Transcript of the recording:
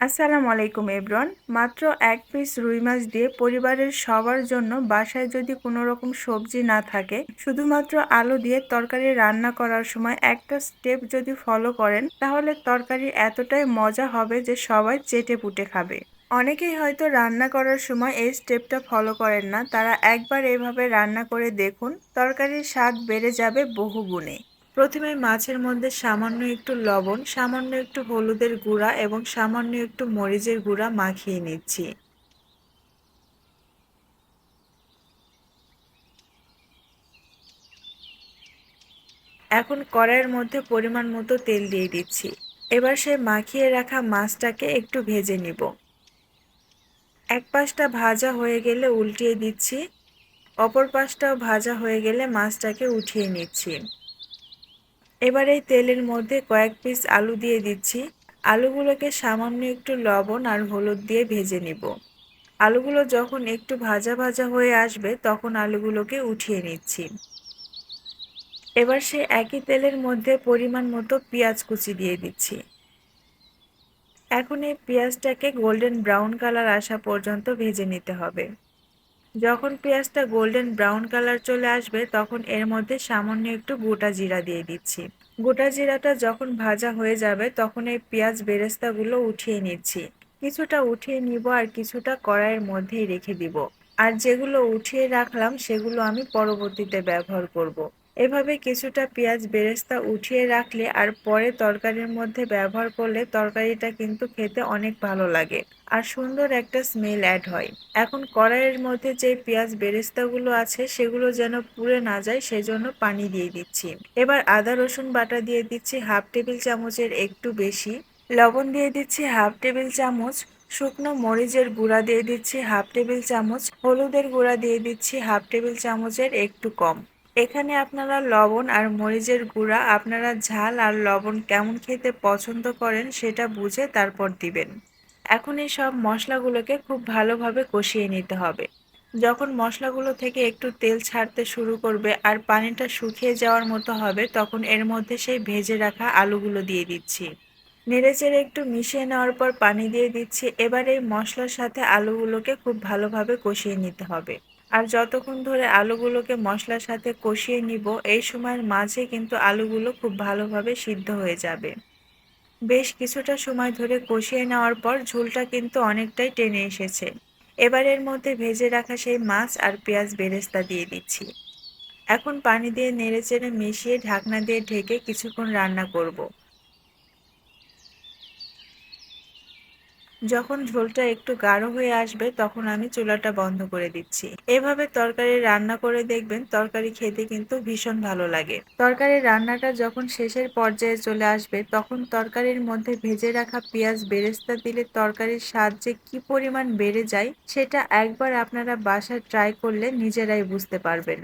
আসসালামু আলাইকুম এব্রন মাত্র এক পিস রুই মাছ দিয়ে পরিবারের সবার জন্য বাসায় যদি কোনো রকম সবজি না থাকে, শুধুমাত্র আলু দিয়ে তরকারি রান্না করার সময় একটা স্টেপ যদি ফলো করেন, তাহলে তরকারি এতটাই মজা হবে যে সবাই চেটে পুটে খাবে। অনেকেই হয়তো রান্না করার সময় এই স্টেপটা ফলো করেন না। তারা একবার এভাবে রান্না করে দেখুন, তরকারির স্বাদ বেড়ে যাবে বহু গুণে প্রথমে মাছের মধ্যে সামান্য একটু লবণ, সামান্য একটু হলুদের গুঁড়া এবং সামান্য একটু মরিচের গুঁড়া মাখিয়ে নিচ্ছি। এখন কড়াইয়ের মধ্যে পরিমাণ মতো তেল দিয়ে দিচ্ছি। এবার সে মাখিয়ে রাখা মাছটাকে একটু ভেজে নিব। এক পাশটা ভাজা হয়ে গেলে উল্টিয়ে দিচ্ছি, অপর পাশটাও ভাজা হয়ে গেলে মাছটাকে উঠিয়ে নিচ্ছি। এবার এই তেলের মধ্যে কয়েক পিস আলু দিয়ে দিচ্ছি। আলুগুলোকে সামান্য একটু লবণ আর হলুদ দিয়ে ভেজে নিব। আলুগুলো যখন একটু ভাজা ভাজা হয়ে আসবে, তখন আলুগুলোকে উঠিয়ে নিচ্ছি। এবার সে একই তেলের মধ্যে পরিমাণ মতো পেঁয়াজ কুচি দিয়ে দিচ্ছি। এখন এই পেঁয়াজটাকে গোল্ডেন ব্রাউন কালার আসা পর্যন্ত ভেজে নিতে হবে। যখন পেঁয়াজটা গোল্ডেন ব্রাউন কালার চলে আসবে, তখন এর মধ্যে সামান্য একটু গোটা জিরা দিয়ে দিচ্ছি। গোটা জিরাটা যখন ভাজা হয়ে যাবে, তখন এই পেঁয়াজ বেরেস্তাগুলো উঠিয়ে নিচ্ছি। কিছুটা উঠিয়ে নিব আর কিছুটা কড়াইয়ের মধ্যেই রেখে দিব। আর যেগুলো উঠিয়ে রাখলাম, সেগুলো আমি পরবর্তীতে ব্যবহার করব। এভাবে কিছুটা পেঁয়াজ বেরেস্তা উঠিয়ে রাখলে আর পরে তরকারির মধ্যে ব্যবহার করলে তরকারিটা কিন্তু খেতে অনেক ভালো লাগে আর সুন্দর একটা স্মেল অ্যাড হয়। এখন কড়াইয়ের মধ্যে যে পেঁয়াজ বেরেস্তাগুলো আছে সেগুলো যেন পুড়ে না যায় সেজন্য পানি দিয়ে দিচ্ছি। এবার আদা, রসুন বাটা দিয়ে দিচ্ছি হাফ টেবিল চামচের একটু বেশি। লবণ দিয়ে দিচ্ছি হাফ টেবিল চামচ। শুকনো মরিচের গুঁড়া দিয়ে দিচ্ছি হাফ টেবিল চামচ। হলুদের গুঁড়া দিয়ে দিচ্ছি হাফ টেবিল চামচের একটু কম। এখানে আপনারা লবণ আর মরিচের গুঁড়া, আপনারা ঝাল আর লবণ কেমন খেতে পছন্দ করেন সেটা বুঝে তারপর দিবেন। এখন এই সব মশলাগুলোকে খুব ভালোভাবে কষিয়ে নিতে হবে। যখন মশলাগুলো থেকে একটু তেল ছাড়তে শুরু করবে আর পানিটা শুকিয়ে যাওয়ার মতো হবে, তখন এর মধ্যে সেই ভেজে রাখা আলুগুলো দিয়ে দিচ্ছি। নেড়েচেড়ে একটু মিশিয়ে নেওয়ার পর পানি দিয়ে দিচ্ছি। এবার এই মশলার সাথে আলুগুলোকে খুব ভালোভাবে কষিয়ে নিতে হবে। আর যতক্ষণ ধরে আলুগুলোকে মশলার সাথে কষিয়ে নিব, এই সময়ের মাঝে কিন্তু আলুগুলো খুব ভালোভাবে সিদ্ধ হয়ে যাবে। বেশ কিছুটা সময় ধরে কষিয়ে নেওয়ার পর ঝোলটা কিন্তু অনেকটাই টেনে এসেছে। এবার এর মধ্যে ভেজে রাখা সেই মাছ আর পেঁয়াজ বেরেস্তা দিয়ে দিচ্ছি। এখন পানি দিয়ে নেড়েচেড়ে মিশিয়ে ঢাকনা দিয়ে ঢেকে কিছুক্ষণ রান্না করব। যখন ঝোলটা একটু গাঢ় হয়ে আসবে, তখন আমি চুলাটা বন্ধ করে দিচ্ছি। এভাবে তরকারি রান্না করে দেখবেন তরকারি খেতে কিন্তু ভীষণ ভালো লাগে। তরকারির রান্নাটা যখন শেষের পর্যায়ে চলে আসবে, তখন তরকারির মধ্যে ভেজে রাখা পেঁয়াজ বেরেস্তা দিলে তরকারির স্বাদ যে কি পরিমাণ বেড়ে যায়, সেটা একবার আপনারা বাসায় ট্রাই করলে নিজেরাই বুঝতে পারবেন।